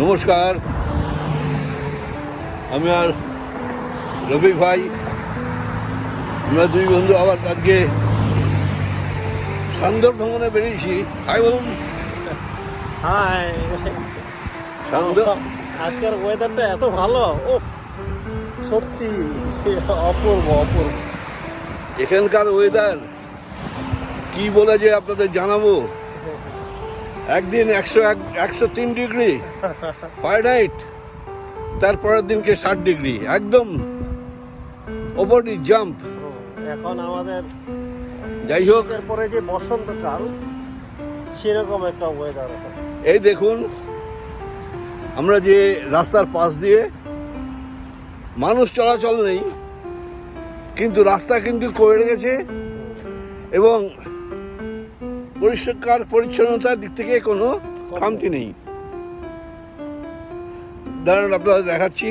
নমস্কার। আমি আর রবি ভাই আমরা দুই বন্ধু আবার আজকে সান্দর ভ্রমণে বেরিয়েছি। হাই বলুন। হাই। সান্দর আজকের ওয়েদারটা এত ভালো। ও সত্যি অপূর্ব অপূর্ব। এখানকার ওয়েদার কি বলে যে আপনাদের জানাব? একদিন একশো এক একশো তিন ডিগ্রি ফারেনহাইট তারপরের দিনকে ষাট ডিগ্রি একদম ওপরটি জাম্প এখন আমাদের যাই হোক। পরে যে বসন্তকাল সেরকম একটা ওয়েদার এই দেখুন আমরা যে রাস্তার পাশ দিয়ে মানুষ চলাচল নেই কিন্তু রাস্তা কিন্তু করে রেখেছে এবং পরিষ্কার পরিচ্ছন্নতার দিক থেকে কোনো খামতি নেই। দাঁড়ান আপনাদের দেখাচ্ছি।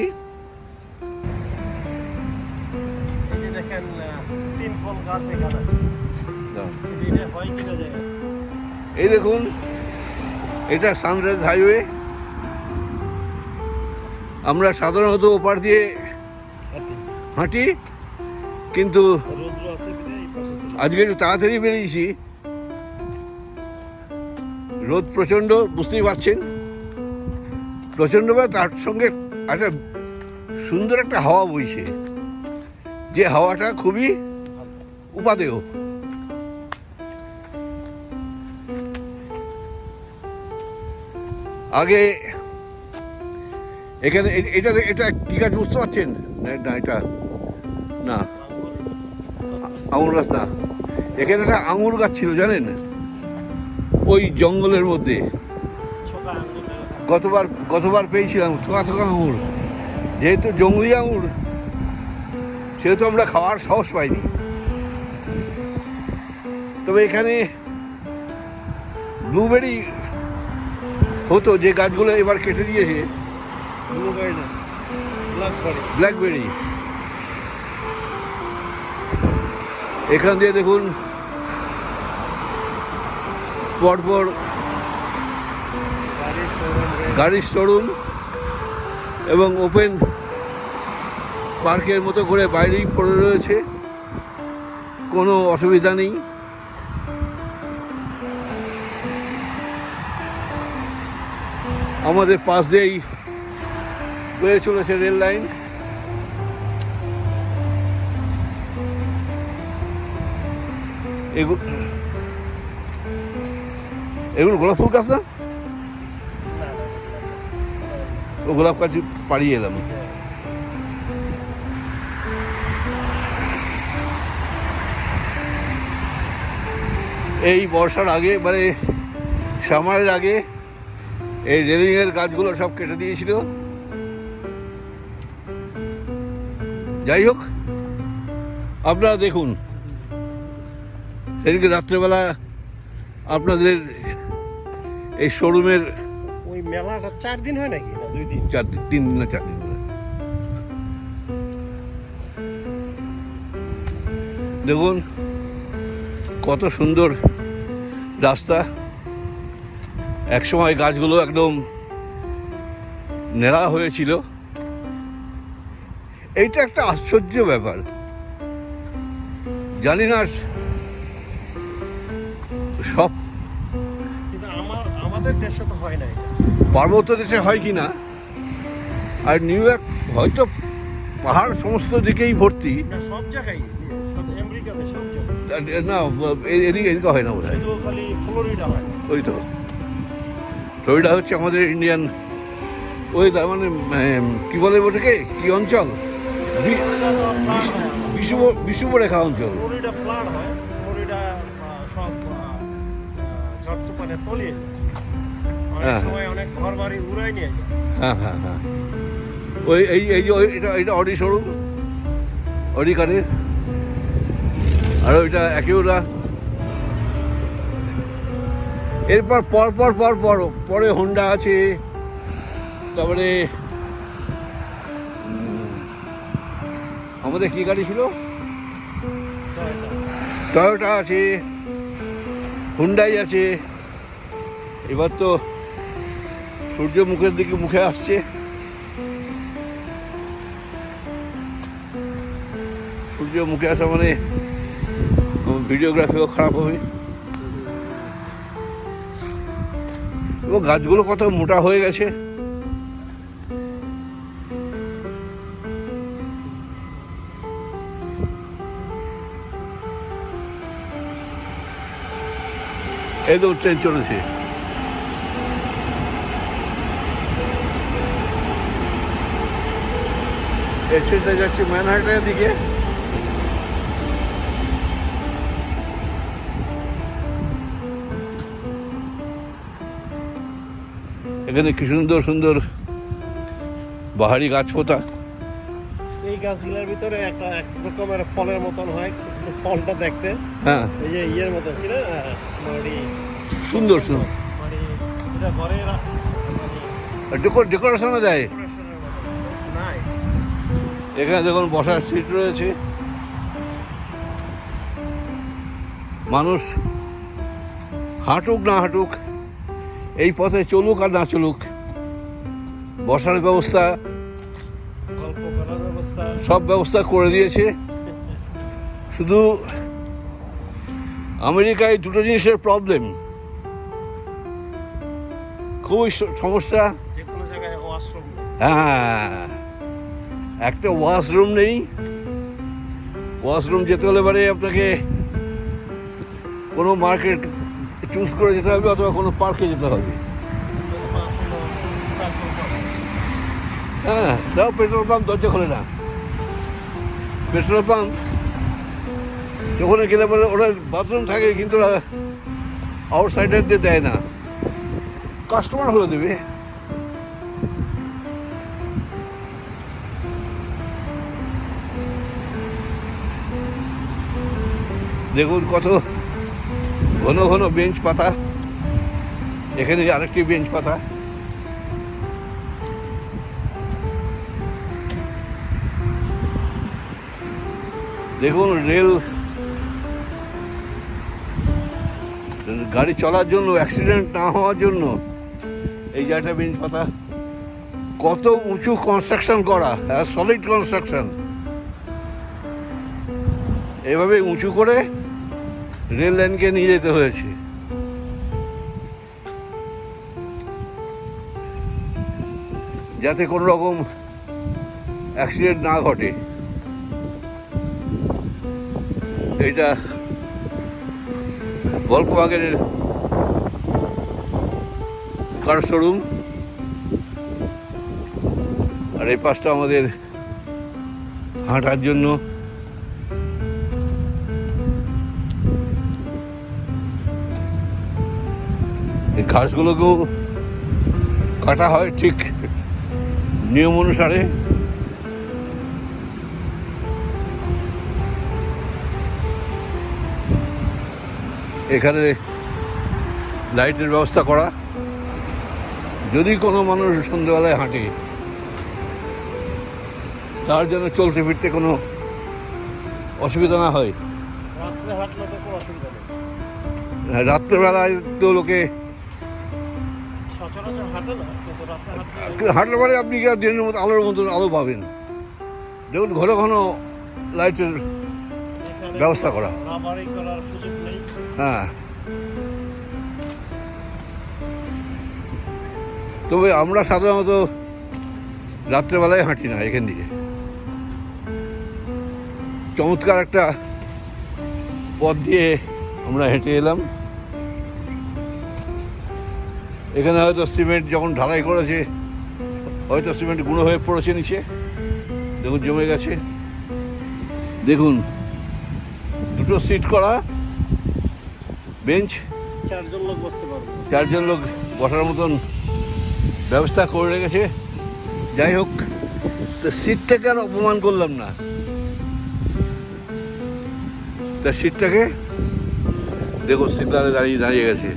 এই দেখেন তিন ফল গাছ এখানে আছে। এই যে এটা দেখুন সানরাইজ হাইওয়ে। আমরা সাধারণত ওপার দিয়ে হাঁটি। কিন্তু আজকে একটু তাড়াতাড়ি বেরিয়েছি। রোদ প্রচণ্ড বুঝতেই পারছেন? প্রচণ্ড বা তার সঙ্গে একটা সুন্দর একটা হাওয়া বইছে। যে হাওয়াটা খুবই উপাদেয়। আগে এখানে এটা এটা কি গাছ বুঝতে পারছেন? না, এটা না। আঙুর গাছ না। এখানে একটা আঙুর গাছ ছিল জানেন? ওই জঙ্গলের মধ্যে। গতবার গতবার পেয়েছিলাম থোকা থোকা আঙুর। যেহেতু জঙ্গলি আঙুর সেহেতু আমরা খাওয়ার সাহস পাইনি। তবে এখানে ব্লুবেরি হতো যে গাছগুলো এবার কেটে দিয়েছে। ব্ল্যাকবেরি। এখান দিয়ে দেখুন পরপর গাড়ির শোরুম এবং ওপেন পার্কের মতো করে বাইরেই পড়ে রয়েছে। কোনো অসুবিধা নেই। আমাদের পাশ দিয়েই বয়ে চলেছে রেল লাইন। এগুলো এগুলো গোলাপ ফুল গাছ না? ও গোলাপ গাছ পাড়িয়ে এলাম। এই বর্ষার আগে মানে সামারের আগে এই রেলিংয়ের গাছগুলো সব কেটে দিয়েছিল। যাই হোক, আপনারা দেখুন, সেদিনকে রাত্রেবেলা আপনাদের এই শোরুমের ওই মেলাটা চার দিন হয় নাকি? দুই দিন। চার দিন তিন দিন না চার দিন দেখুন কত সুন্দর রাস্তা। একসময় গাছগুলো একদম নেড়া হয়েছিল। এইটা একটা আশ্চর্য ব্যাপার। জানি না সব আমাদের দেশে তো হয় না পার্বত্য দেশে হয় কি না? আর নিউ ইয়র্ক হয়তো পাহাড় সমস্ত দিকেই ভর্তি। সব জায়গায় সব জায়গায়। না এদিকে এদিকে হয় না বোধ হয়। ওই তো। ফ্লোরিডা হচ্ছে আমাদের ইন্ডিয়ান ওই তার মানে কি বলে ওটাকে? কি অঞ্চল? বিষুব বিষুবরেখা অঞ্চল। তুফানে তলিয়ে অনেক হ্যাঁ। সময় অনেক ঘর বাড়ি উড়াই নিয়ে যায়। হ্যাঁ হ্যাঁ হ্যাঁ। ওই এই এই যে এটা এটা অডি শোরুম? অডি কারের আর ওইটা এরপর পর পর পর পর পরে হোন্ডা আছে। তারপরে আমাদের কি গাড়ি ছিল। টয়োটা আছে। হুন্ডাই আছে। এবার তো সূর্য মুখের দিকে মুখে আসছে। সূর্য মুখে আসা মানে ভিডিওগ্রাফিও খারাপ হবে। এবং গাছগুলো কত মোটা হয়ে গেছে। এই তো ট্রেন চলেছে। ট্রেনটা যাচ্ছে ম্যানহাটের দিকে। এখানে কি সুন্দর সুন্দর বাহারি গাছ পোতা এই গাছগুলোর ভিতরে একটা এক রকমের ফলের মতন হয় ফলটা দেখতে হ্যাঁ। এই যে ইয়ের মতন কি না? সুন্দর সুন্দর। মানে এটা ঘরে রাখ- ডেকোরেশনে দেয়. এখানে দেখুন বসার সিট রয়েছে। মানুষ হাঁটুক না হাঁটুক এই পথে চলুক আর না চলুক বসার ব্যবস্থা সব ব্যবস্থা করে দিয়েছে। শুধু আমেরিকায় দুটো জিনিসের প্রবলেম খুবই সমস্যা। হ্যাঁ। একটা ওয়াশরুম নেই। ওয়াশরুম যেতে হলে পরে আপনাকে কোনো মার্কেট চুজ করে যেতে হবে অথবা কোনো পার্কে যেতে হবে। হ্যাঁ তাও পেট্রোল পাম্প দরজা খোলে না। পেট্রোল পাম্প ওখানে গেলে পরে ওরা বাথরুম থাকে কিন্তু আউটসাইডার দিয়ে দেয় না। কাস্টমার হলে দেবে। দেখুন কত ঘন ঘন বেঞ্চ পাতা। এখানে আরেকটি বেঞ্চ পাতা। দেখুন রেল গাড়ি চলার জন্য অ্যাক্সিডেন্ট না হওয়ার জন্য এই জায়গাটা বেঞ্চ পাতা। কত উঁচু কনস্ট্রাকশন করা হ্যাঁ সলিড কনস্ট্রাকশন এভাবে উঁচু করে রেল লাইনকে নিয়ে যেতে হয়েছে। যাতে কোনো রকম অ্যাক্সিডেন্ট না ঘটে। এটা গল্পবাগের কার শোরুম আর এই পাশটা আমাদের হাঁটার জন্য ঘাসগুলোকেও কাটা হয় ঠিক নিয়ম অনুসারে। এখানে লাইটের ব্যবস্থা করা। যদি কোনো মানুষ সন্ধ্যেবেলায় হাঁটে তার জন্য চলতে ফিরতে কোনো অসুবিধা না হয়। নেই। রাত্রেবেলায় তো লোকে হাঁটলে পরে আপনি কি আর দিনের মতো আলোর মতন আলো পাবেন। দেখুন ঘন ঘন লাইটের ব্যবস্থা করা। হ্যাঁ। তবে আমরা সাধারণত রাত্রেবেলায় হাঁটি না এখান থেকে। চমৎকার একটা পথ দিয়ে আমরা হেঁটে এলাম। এখানে হয়তো সিমেন্ট যখন ঢালাই করেছে হয়তো সিমেন্ট গুঁড়ো হয়ে পড়েছে নিচে। দেখুন জমে গেছে। দেখুন দুটো সিট করা বেঞ্চ চারজন লোক বসতে পারবে। চারজন লোক বসার মতন ব্যবস্থা করে রেখেছে। যাই হোক তো সিটটাকে আর অপমান করলাম না। তা সিটটাকে দেখো সিগনালে দাঁড়িয়ে দাঁড়িয়ে গেছে।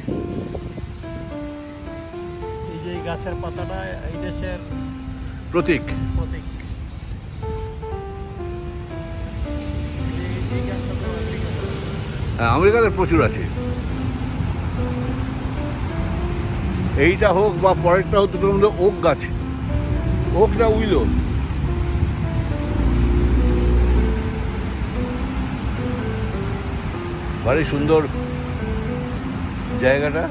গাছের পাতাটা এই দেশের প্রতীক। প্রতীক। আমেরিকাতে প্রচুর আছে। এইটা হোক বা পরেরটা হোক দুটোর মধ্যে ওক গাছ। ওক না উইলো। ভারী সুন্দর জায়গাটা।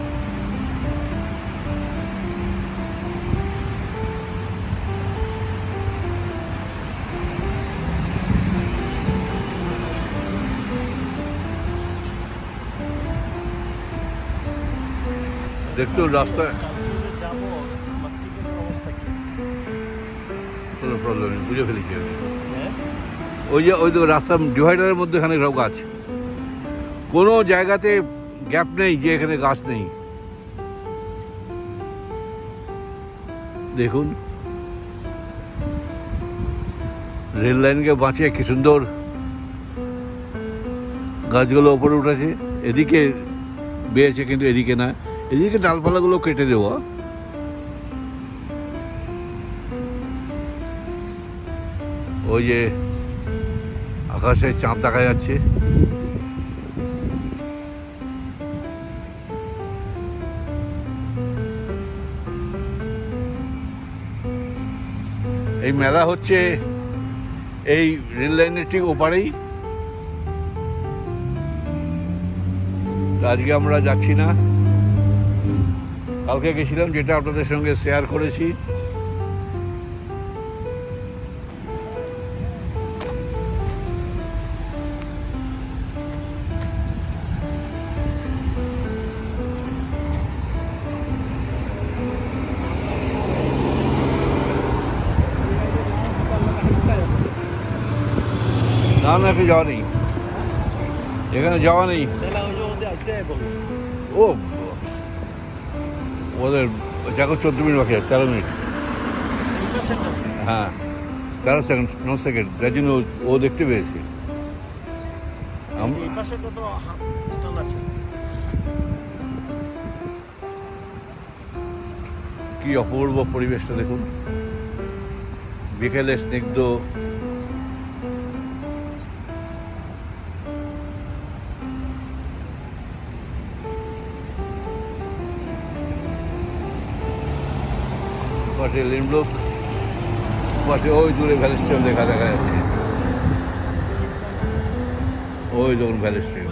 দেখতো রাস্তা কোনো প্রবলেম নেই বুঝে ফেলেছি আমি। হ্যাঁ? ওই যে ওই তো রাস্তার ডিভাইডারের মধ্যে এখানে সব গাছ। কোনো জায়গাতে গ্যাপ নেই যে এখানে গাছ নেই। দেখুন। রেল লাইনকে বাঁচিয়ে কি সুন্দর গাছগুলো ওপরে উঠেছে। এদিকে বেয়েছে কিন্তু এদিকে না। এদিকে ডালপালাগুলো কেটে দেওয়া ওই যে আকাশে চাঁদ দেখা যাচ্ছে। এই মেলা হচ্ছে এই রেল লাইনের ঠিক ওপারেই। আজকে আমরা যাচ্ছি না। কালকে গেছিলাম যেটা আপনাদের সঙ্গে শেয়ার করেছি। না না একটু যাওয়া নেই। এখানে যাওয়া নেই। ও ওদের দেখো চোদ্দ মিনিট বাকি আছে তেরো মিনিট। হ্যাঁ তেরো সেকেন্ড ন সেকেন্ড যার জন্য ও- দেখতে পেয়েছে। কি অপূর্ব পরিবেশটা দেখুন। বিকেলে স্নিগ্ধ পাশে লিমলুক পাশে ওই দূরে ভ্যালি স্টেশন দেখা দেখা যাচ্ছে। ওই দেখুন ভ্যালি স্টেশন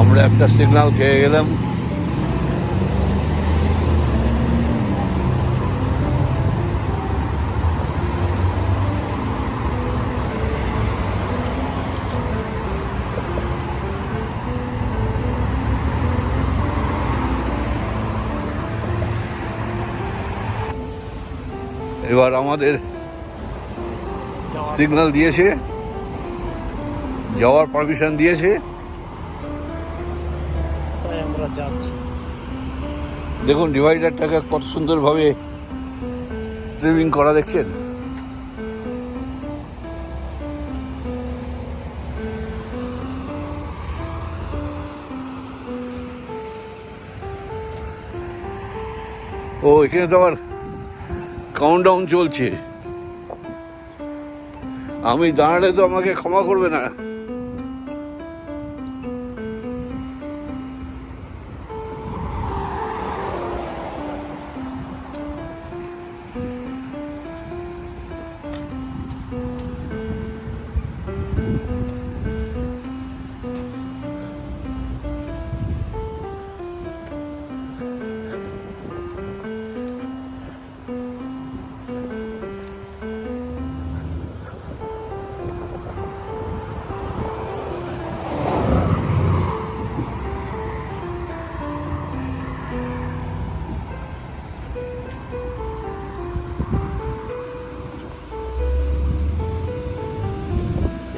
আমরা একটা সিগন্যাল খেয়ে গেলাম। এবার আমাদের সিগন্যাল দিয়েছে যাওয়ার পারমিশন দিয়েছে। দেখুন ডিভাইডারটাকে কত সুন্দরভাবে ট্রিমিং করা দেখছেন। ও এখানে তো আবার কাউন্টডাউন চলছে। আমি দাঁড়ালে তো আমাকে ক্ষমা করবে না।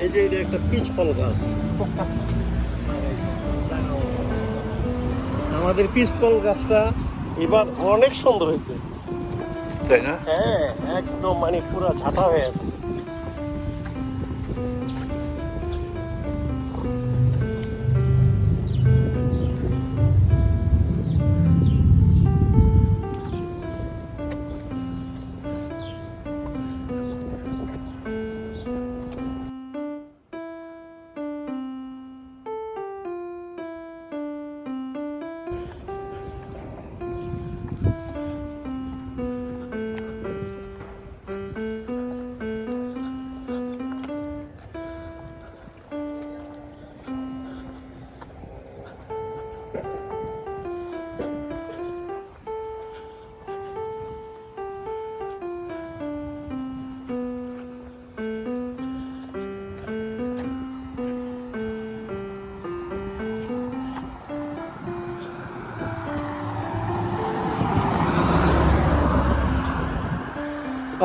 এই যে এটা একটা পিচ ফল গাছ। আমাদের পিচ ফল গাছটা এবার অনেক সুন্দর হয়েছে। তাই না? হ্যাঁ একদম মানে পুরো ঝাঁটা হয়ে আছে।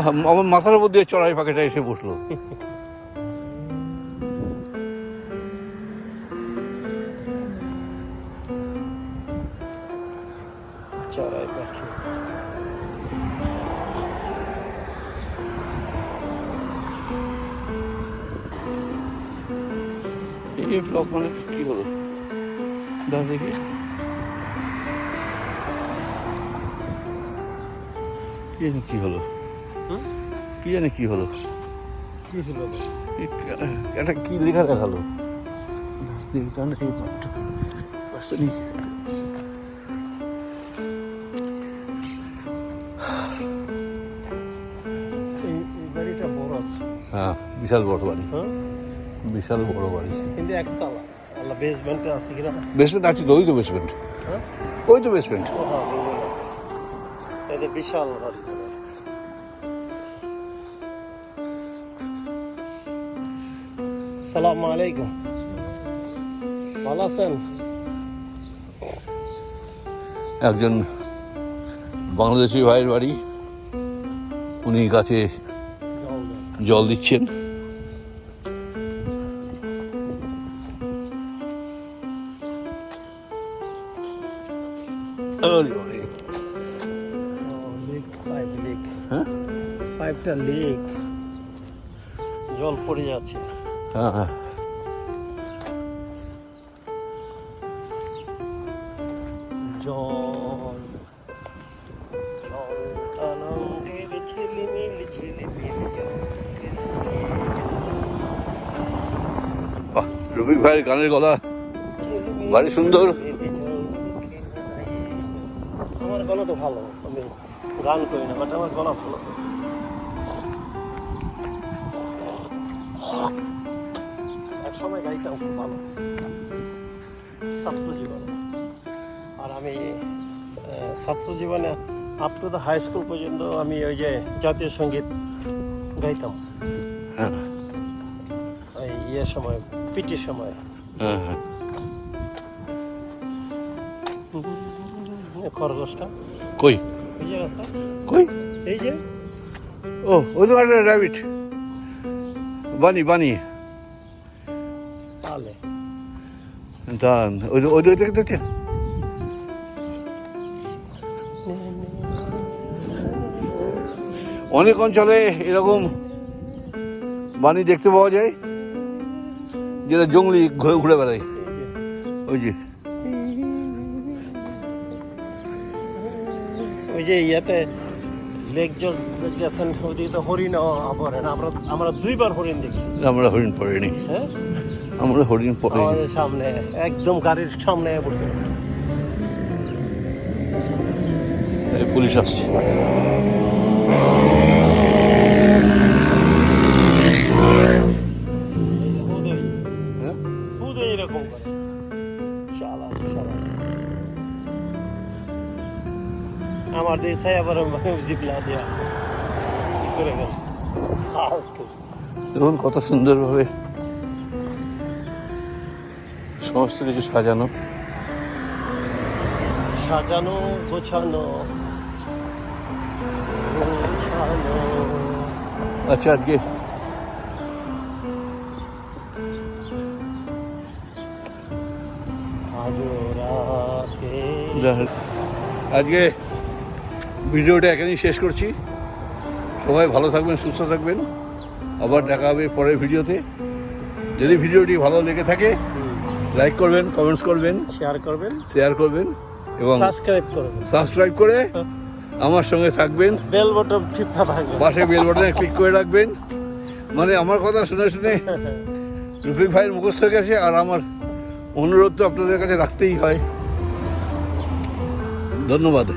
আমার মাথার উপর দিয়ে চড়াই পাখিটা এসে বসল। চড়াই পাখি। এই ব্লক মানে কি হলো? দাঁড়া দেখি। কি হলো? কি জানি কি হলো? কি হলো একটা কি লেখা দেখাল হ্যাঁ বিশাল বড় বাড়ি। হ্যাঁ? বিশাল বড় বাড়ি। কিন্তু একতলা বেসমেন্টে আছে কিনা? বেসমেন্ট আছে তো ওই তো বেসমেন্ট হ্যাঁ? ওই তো বেসমেন্ট এটা বিশাল বাড়ি। সালাম আলাইকুম ভালো আছেন একজন বাংলাদেশি ভাইয়ের বাড়ি। উনি গাছে জল দিচ্ছেন। হ্যাঁ? জল পড়ে যাচ্ছে। জল বাহ, ভাইয়ের গানের গলা বাড়ি সুন্দর। আমার গলা তো ভালো আমি গান করি না বাট আমার গলা ভালো তো এক সময় গাইতাম খুব ভালো ছাত্র জীবনে আর আমি ছাত্র জীবনে up to the high school পর্যন্ত আমি ওই যে জাতীয় সংগীত গাইতাম। হ্যাঁ। ওই ইয়ের সময় পিটির সময়। হ্যাঁ হ্যাঁ। খরগোশটা কই? এই যে রাস্তা। কই? এই যে। ও ওই একটা বানি বানি। দান ওই ওই ওই দেখতে দেখতে অনেক অঞ্চলে এরকম বাণী দেখতে পাওয়া যায় যেটা জঙ্গলি ঘুরে ঘুরে বেড়ায়। ওই যে। ওই যে ইয়াতে লেক জজ গেছেন ওদিকে তো হরিণ আমরা আমরা দুইবার হরিণ দেখছি। আমরা হরিণ পড়েনি। হ্যাঁ? আমরা হরিণ পড়েনি আমাদের সামনে একদম গাড়ির সামনে পড়ছে। পুলিশ আসছে। হ্যাঁ? আমার দিয়ে ছাই আবার জিপলা দেওয়া কি করে গেল? ফালতু। দেখুন কত সুন্দরভাবে সমস্ত কিছু সাজানো। সাজানো গোছানো আচ্ছা আজকে আজকে ভিডিওটা এখানেই শেষ করছি। সবাই ভালো থাকবেন সুস্থ থাকবেন। আবার দেখা হবে পরের ভিডিওতে। যদি ভিডিওটি ভালো লেগে থাকে লাইক করবেন কমেন্টস করবেন শেয়ার করবেন শেয়ার করবেন এবং সাবস্ক্রাইব করবেন। সাবস্ক্রাইব করে আমার সঙ্গে থাকবেন। বেল বটন ঠিক থাকবে। পাশে বেল বাটনে ক্লিক করে রাখবেন। মানে আমার কথা শুনে শুনে রফিক ভাইয়ের মুখস্থ হয়ে গেছে আর আমার অনুরোধ তো আপনাদের কাছে রাখতেই হয়। ধন্যবাদ।